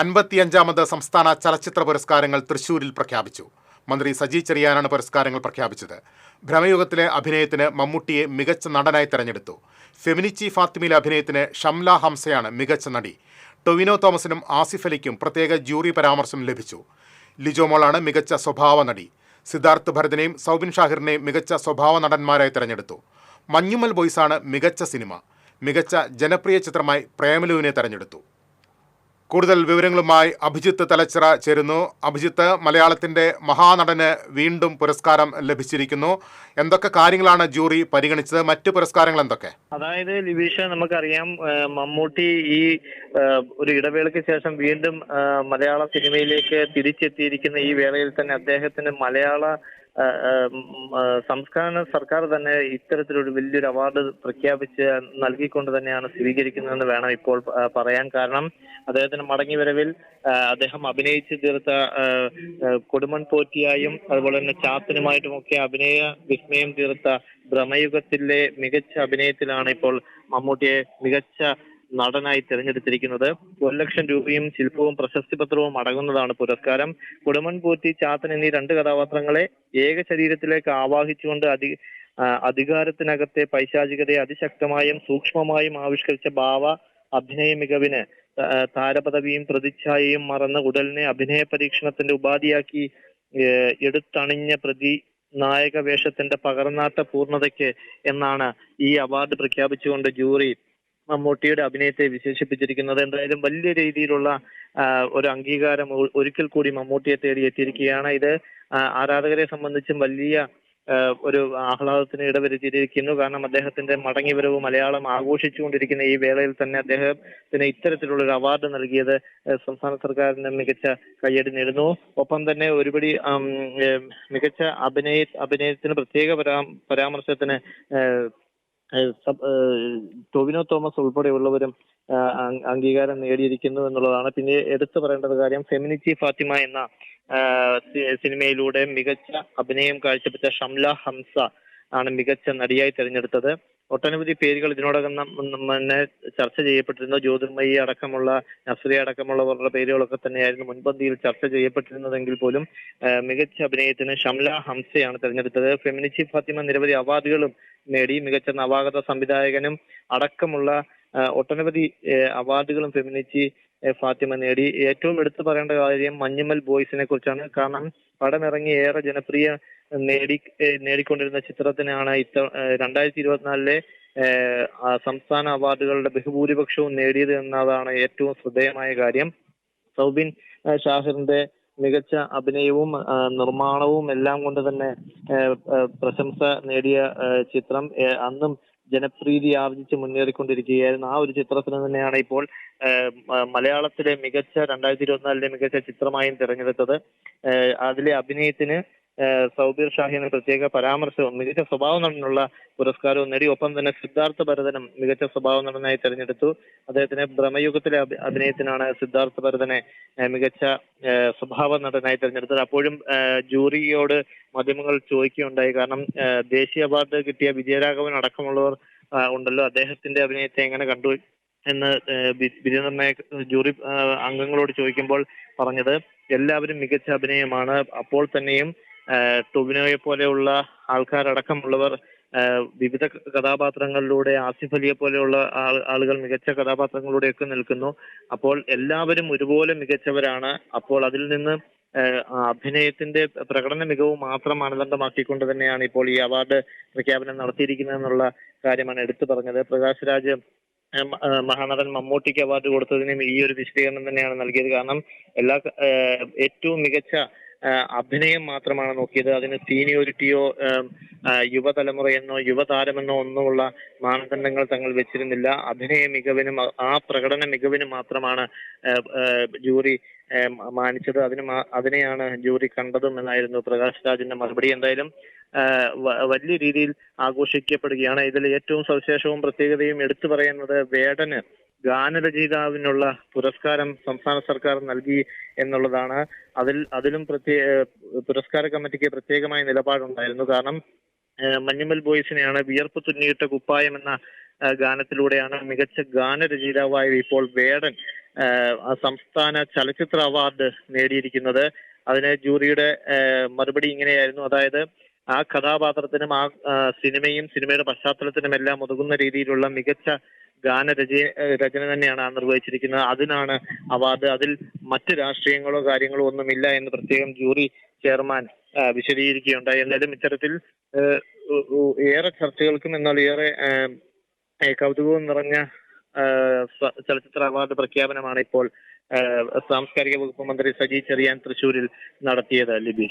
അൻപത്തിയഞ്ചാമത് സംസ്ഥാന ചലച്ചിത്ര പുരസ്കാരങ്ങൾ തൃശൂരിൽ പ്രഖ്യാപിച്ചു. മന്ത്രി സജി ചെറിയാനാണ് പുരസ്കാരങ്ങൾ പ്രഖ്യാപിച്ചത്. ഭ്രമയുഗത്തിലെ അഭിനയത്തിന് മമ്മൂട്ടിയെ മികച്ച നടനായി തെരഞ്ഞെടുത്തു. ഫെമിനിച്ചി ഫാത്തിമയിലെ അഭിനയത്തിന് ഷംല ഹംസയാണ് മികച്ച നടി. ടൊവിനോ തോമസിനും ആസിഫ് അലിക്കും പ്രത്യേക ജൂറി പരാമർശം ലഭിച്ചു. ലിജോമോളാണ് മികച്ച സ്വഭാവ നടി. സിദ്ധാർത്ഥ് ഭരതനെയും സൗബിൻ ഷാഹിറിനെയും മികച്ച സ്വഭാവ നടന്മാരായി തെരഞ്ഞെടുത്തു. മഞ്ഞുമൽ ബോയ്സാണ് മികച്ച സിനിമ. മികച്ച ജനപ്രിയ ചിത്രമായി പ്രേമലുവിനെ തെരഞ്ഞെടുത്തു. കൂടുതൽ വിവരങ്ങളുമായി അഭിജിത്ത് തലച്ചിറ ചേരുന്നു. അഭിജിത്ത് മലയാളത്തിന്റെ മഹാനടന് വീണ്ടും പുരസ്കാരം ലഭിച്ചിരിക്കുന്നു. എന്തൊക്കെ കാര്യങ്ങളാണ് ജൂറി പരിഗണിച്ചത്? മറ്റ് പുരസ്കാരങ്ങൾ എന്തൊക്കെ? അതായത് ലിബീഷ നമുക്കറിയാം മമ്മൂട്ടി ഈ ഒരു ഇടവേളയ്ക്ക് ശേഷം വീണ്ടും മലയാള സിനിമയിലേക്ക് തിരിച്ചെത്തിയിരിക്കുന്ന ഈ വേളയിൽ തന്നെ അദ്ദേഹത്തിന് മലയാള സംസ്ഥാന സർക്കാർ തന്നെ ഇത്തരത്തിലൊരു വലിയൊരു അവാർഡ് പ്രഖ്യാപിച്ച് നൽകിക്കൊണ്ട് തന്നെയാണ് സ്വീകരിക്കുന്നതെന്ന് വേണം ഇപ്പോൾ പറയാൻ. കാരണം അദ്ദേഹത്തിന്റെ മടങ്ങി വരവിൽ അദ്ദേഹം അഭിനയിച്ചു തീർത്ത കൊടുമൺ പോറ്റിയായും അതുപോലെ തന്നെ ചാത്തനുമായിട്ടുമൊക്കെ അഭിനയ വിസ്മയം തീർത്ത ഭ്രമയുഗത്തിലെ മികച്ച അഭിനയത്തിലാണ് ഇപ്പോൾ മമ്മൂട്ടിയെ മികച്ച നടനായി തിരഞ്ഞെടുത്തിരിക്കുന്നത്. ഒരു ലക്ഷം രൂപയും ശില്പവും പ്രശസ്തി പത്രവും അടങ്ങുന്നതാണ് പുരസ്കാരം. കുടുമൺ പൂറ്റി ചാത്തൻ എന്നീ രണ്ട് കഥാപാത്രങ്ങളെ ഏക ശരീരത്തിലേക്ക് ആവാഹിച്ചുകൊണ്ട് അധി അധികാരത്തിനകത്തെ പൈശാചികതയെ അതിശക്തമായും സൂക്ഷ്മമായും ആവിഷ്കരിച്ച ഭാവ അഭിനയ മികവിന് താരപദവിയും പ്രതിച്ഛായയും മറന്ന് ഉടലിനെ അഭിനയ പരീക്ഷണത്തിന്റെ ഉപാധിയാക്കി എടുത്തണിഞ്ഞ പ്രതി നായക വേഷത്തിന്റെ പകർന്നാട്ട പൂർണതയ്ക്ക് എന്നാണ് ഈ അവാർഡ് പ്രഖ്യാപിച്ചുകൊണ്ട് ജൂറി മമ്മൂട്ടിയുടെ അഭിനയത്തെ വിശേഷിപ്പിച്ചിരിക്കുന്നത് എന്തായാലും വലിയ രീതിയിലുള്ള ഒരു അംഗീകാരം ഒരിക്കൽ കൂടി മമ്മൂട്ടിയെ തേടി എത്തിയിരിക്കുകയാണ്. ഇത് ആരാധകരെ സംബന്ധിച്ചും വലിയ ഒരു ആഹ്ലാദത്തിന് ഇടവരുത്തിയിരിക്കുന്നു. കാരണം അദ്ദേഹത്തിന്റെ മടങ്ങിവരവ് മലയാളം ആഘോഷിച്ചുകൊണ്ടിരിക്കുന്ന ഈ വേളയിൽ തന്നെ അദ്ദേഹത്തിന് ഇത്തരത്തിലുള്ള ഒരു അവാർഡ് നൽകിയത് സംസ്ഥാന സർക്കാരിന് മികച്ച കയ്യടി നേടുന്നു. ഒപ്പം തന്നെ ഒരുപടി മികച്ച അഭിനയ അഭിനയത്തിന് പ്രത്യേക പരാ പരാമർശത്തിന് ടൊവിനോ തോമസ് ഉൾപ്പെടെയുള്ളവരും അംഗീകാരം നേടിയിരിക്കുന്നു എന്നുള്ളതാണ്. പിന്നെ എടുത്തു പറയേണ്ടത് കാര്യം ഫെമിനിറ്റി ഫാത്തിമ എന്ന സിനിമയിലൂടെ മികച്ച അഭിനയം കാഴ്ചവെച്ച ഷംല ഹംസ ആണ് മികച്ച നടിയായി തിരഞ്ഞെടുത്തത്. ഒട്ടനവധി പേരുകൾ ഇതിനോടകം തന്നെ ചർച്ച ചെയ്യപ്പെട്ടിരുന്നു. ജ്യോതിർമയി അടക്കമുള്ള നസ്രിയ അടക്കമുള്ളവരുടെ പേരുകളൊക്കെ തന്നെയായിരുന്നു മുൻപന്തിയിൽ ചർച്ച ചെയ്യപ്പെട്ടിരുന്നതെങ്കിൽ പോലും മികച്ച അഭിനയത്തിന് ഷംല ഹംസയാണ് തെരഞ്ഞെടുത്തത്. ഫെമിനിച്ചി ഫാത്തിമ നിരവധി അവാർഡുകളും നേടി. മികച്ച നവാഗത സംവിധായകനും അടക്കമുള്ള ഒട്ടനവധി അവാർഡുകളും ഫെമിനിച്ചി ഫാത്തിമ നേടി. ഏറ്റവും എടുത്തു പറയേണ്ട കാര്യം മഞ്ഞുമൽ ബോയ്സിനെ കുറിച്ചാണ്. കാരണം പടമിറങ്ങി ഏറെ ജനപ്രിയ നേടി നേടിക്കൊണ്ടിരുന്ന ചിത്രത്തിനാണ് ഇത്ത രണ്ടായിരത്തി ഇരുപത്തിനാലിലെ സംസ്ഥാന അവാർഡുകളുടെ ബഹുഭൂരിപക്ഷവും നേടിയത് എന്നതാണ് ഏറ്റവും ശ്രദ്ധേയമായ കാര്യം. സൗബിൻ ഷാഹിറിന്റെ മികച്ച അഭിനയവും നിർമ്മാണവും എല്ലാം കൊണ്ട് തന്നെ പ്രശംസ നേടിയ ചിത്രം അന്നും ജനപ്രീതി ആർജിച്ച് മുന്നേറിക്കൊണ്ടിരിക്കുകയായിരുന്നു. ആ ഒരു ചിത്രത്തിന് തന്നെയാണ് ഇപ്പോൾ മലയാളത്തിലെ മികച്ച രണ്ടായിരത്തി ഇരുപത്തിനാലിലെ മികച്ച ചിത്രമായും തിരഞ്ഞെടുത്തത്. അതിലെ അഭിനയത്തിന് സൗബീർ ഷാഹിന് പ്രത്യേക പരാമർശവും മികച്ച സ്വഭാവ നടനുള്ള പുരസ്കാരവും നേടി. ഒപ്പം തന്നെ സിദ്ധാർത്ഥ ഭരതനും മികച്ച സ്വഭാവ നടനായി തെരഞ്ഞെടുത്തു. അദ്ദേഹത്തിന്റെ ഭ്രമയുഗത്തിലെ അഭി- അഭിനയത്തിനാണ് സിദ്ധാർത്ഥ ഭരതനെ മികച്ച സ്വഭാവ നടനായി തെരഞ്ഞെടുത്തത്. അപ്പോഴും ജൂറിയോട് മാധ്യമങ്ങൾ ചോദിക്കുകയുണ്ടായി. കാരണം ദേശീയ അവാർഡ് കിട്ടിയ വിജയരാഘവൻ അടക്കമുള്ളവർ ഉണ്ടല്ലോ. അദ്ദേഹത്തിന്റെ അഭിനയത്തെ എങ്ങനെ കണ്ടു എന്ന് വി- ജൂറി അംഗങ്ങളോട് ചോദിക്കുമ്പോൾ പറഞ്ഞത് എല്ലാവരും മികച്ച അഭിനയമാണ്. അപ്പോൾ തന്നെയും ടൊവിനോയെ പോലെയുള്ള ആൾക്കാരടക്കമുള്ളവർ വിവിധ കഥാപാത്രങ്ങളിലൂടെ ആസിഫ് അലിയെ പോലെയുള്ള ആളുകൾ മികച്ച കഥാപാത്രങ്ങളിലൂടെയൊക്കെ നിൽക്കുന്നു. അപ്പോൾ എല്ലാവരും ഒരുപോലെ മികച്ചവരാണ്. അപ്പോൾ അതിൽ നിന്ന് അഭിനയത്തിന്റെ പ്രകടന മികവ് മാത്രം മാനദണ്ഡമാക്കിക്കൊണ്ട് തന്നെയാണ് ഇപ്പോൾ ഈ അവാർഡ് പ്രഖ്യാപനം നടത്തിയിരിക്കുന്നത് എന്നുള്ള കാര്യമാണ് എടുത്തു പറഞ്ഞത്. പ്രകാശ് രാജ് മഹാനടൻ മമ്മൂട്ടിക്ക് അവാർഡ് കൊടുത്തതിനും ഈ ഒരു വിശദീകരണം തന്നെയാണ് നൽകിയത്. കാരണം എല്ലാ ഏറ്റവും മികച്ച അഭിനയം മാത്രമാണ് നോക്കിയത്. അതിന് ആ, യുവതലമുറയെന്നോ യുവതാരമെന്നോ ഒന്നുമുള്ള മാനദണ്ഡങ്ങൾ തങ്ങൾ വെച്ചിരുന്നില്ല. അഭിനയ മികവിനും ആ- പ്രകടന മികവിനും മാത്രമാണ് ജൂറി മാനിച്ചത്. അതിന് അതിനെയാണ് ജൂറി കണ്ടതും എന്നായിരുന്നു പ്രകാശ് രാജിന്റെ മറുപടി. എന്തായാലും വലിയ രീതിയിൽ ആഘോഷിക്കപ്പെടുകയാണ്. ഇതിൽ ഏറ്റവും സവിശേഷവും പ്രത്യേകതയും എടുത്തു പറയുന്നത് വേടന് ഗാനരചയിതാവിനുള്ള പുരസ്കാരം സംസ്ഥാന സർക്കാർ നൽകി എന്നുള്ളതാണ്. അതിൽ അതിലും പ്രത്യേക പുരസ്കാര കമ്മിറ്റിക്ക് പ്രത്യേകമായ നിലപാടുണ്ടായിരുന്നു. കാരണം മഞ്ഞുമൽ ബോയ്സിനെയാണ് വിയർപ്പ് തുന്നിയിട്ട കുപ്പായം എന്ന ഗാനത്തിലൂടെയാണ് മികച്ച ഗാനരചയിതാവായ ഇപ്പോൾ വേടൻ സംസ്ഥാന ചലച്ചിത്ര അവാർഡ് നേടിയിരിക്കുന്നത്. അതിന് ജൂറിയുടെ മറുപടി ഇങ്ങനെയായിരുന്നു. അതായത് ആ കഥാപാത്രത്തിനും ആ, സിനിമയും സിനിമയുടെ പശ്ചാത്തലത്തിനും എല്ലാം ഒതുങ്ങുന്ന രീതിയിലുള്ള മികച്ച ഗാനരച രചന തന്നെയാണ് നിർവഹിച്ചിരിക്കുന്നത്. അതിനാണ് അവാർഡ്. അതിൽ മറ്റ് രാഷ്ട്രീയങ്ങളോ കാര്യങ്ങളോ ഒന്നുമില്ല എന്ന് പ്രത്യേകം ജൂറി ചെയർമാൻ വിശദീകരിക്കുകയുണ്ടായി. എന്തായാലും ഇത്തരത്തിൽ ഏറെ ചർച്ചകൾക്കും എന്നാൽ ഏറെ കൗതുകവും നിറഞ്ഞ ചലച്ചിത്ര അവാർഡ് പ്രഖ്യാപനമാണ് ഇപ്പോൾ സാംസ്കാരിക വകുപ്പ് മന്ത്രി സജി ചെറിയാൻ തൃശൂരിൽ നടത്തിയത് ലിബീഷ്.